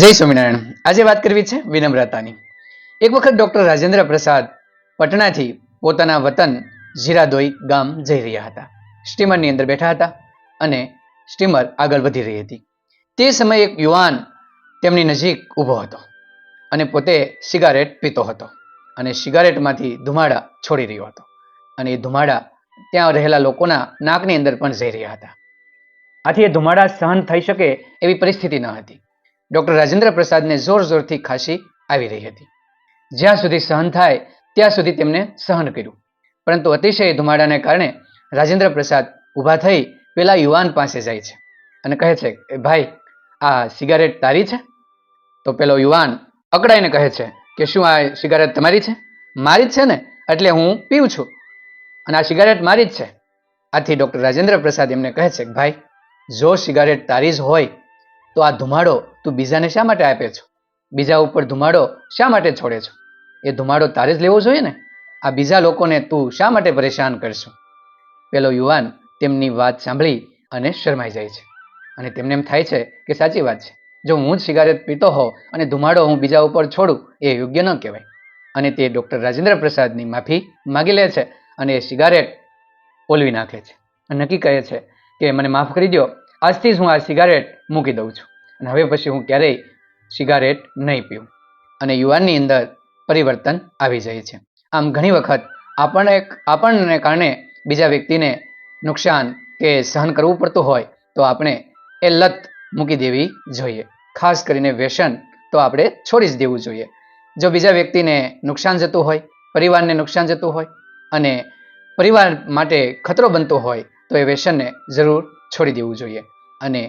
જય સ્વામિનારાયણ. આજે વાત કરવી છે વિનમ્રતાની. એક વખત ડૉક્ટર રાજેન્દ્ર પ્રસાદ પટનાથી પોતાના વતન જીરાદોઈ ગામ જઈ રહ્યા હતા. સ્ટીમરની અંદર બેઠા હતા અને સ્ટીમર આગળ વધી રહી હતી. તે સમયે એક યુવાન તેમની નજીક ઊભો હતો અને પોતે સિગારેટ પીતો હતો અને સિગારેટમાંથી ધુમાડા છોડી રહ્યો હતો. અને એ ધુમાડા ત્યાં રહેલા લોકોના નાકની અંદર પણ જઈ રહ્યા હતા. આથી એ ધુમાડા સહન થઈ શકે એવી પરિસ્થિતિ ન હતી. ડોક્ટર રાજેન્દ્ર પ્રસાદને જોર જોરથી ખાંસી આવી રહી હતી. જ્યાં સુધી સહન થાય, ત્યાં સુધી તેમને સહન કર્યું. પરંતુ અતિશય ધુમાડાને કારણે રાજેન્દ્ર પ્રસાદ ઊભા થઈ પેલા યુવાન પાસે જાય છે અને કહે છે કે ભાઈ, આ સિગારેટ તારી છે? તો પેલો યુવાન અકળાઈને કહે છે કે, શું આ સિગારેટ તમારી છે? મારી જ છે ને, એટલે હું પીઉં છું. અને આ સિગારેટ મારી જ છે. આથી ડૉક્ટર રાજેન્દ્ર પ્રસાદ એમને કહે છે, ભાઈ, જો સિગારેટ તારી જ હોય તો આ ધુમાડો તું બીજાને શા માટે આપે છો? બીજા ઉપર ધુમાડો શા માટે છોડે છો? એ ધુમાડો તારે જ લેવો જોઈએ ને? આ બીજા લોકોને તું શા માટે પરેશાન કરશો? પેલો યુવાન તેમની વાત સાંભળી અને શરમાઈ જાય છે. અને તેમને એમ થાય છે કે સાચી વાત છે. જો હું જ સિગારેટ પીતો હોઉં અને ધુમાડો હું બીજા ઉપર છોડું, એ યોગ્ય ન કહેવાય. અને તે ડૉક્ટર રાજેન્દ્ર પ્રસાદની માફી માગી લે છે અને એ સિગારેટ ઓલવી નાખે છે. અને નક્કી કહે છે કે મને માફ કરી દો આજથી જ હું આ સિગારેટ મૂકી દઉં છું. અને હવે પછી હું ક્યારેય સિગારેટ નહીં પીવું અને યુવાનની અંદર પરિવર્તન આવી જાય છે. આમ ઘણી વખત આપણને આપણને કારણે બીજા વ્યક્તિને નુકસાન કે સહન કરવું પડતું હોય તો આપણે એ લત મૂકી દેવી જોઈએ. ખાસ કરીને વ્યસન તો આપણે છોડી જ દેવું જોઈએ. જો બીજા વ્યક્તિને નુકસાન જતું હોય, પરિવારને નુકસાન જતું હોય અને પરિવાર માટે ખતરો બનતો હોય તો એ વ્યસનને જરૂર છોડી દેવું જોઈએ અને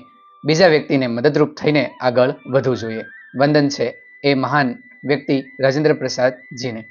બીજા વ્યક્તિને મદદરૂપ થઈને આગળ વધવું જોઈએ. વંદન છે એ મહાન વ્યક્તિ રાજેન્દ્ર પ્રસાદજીને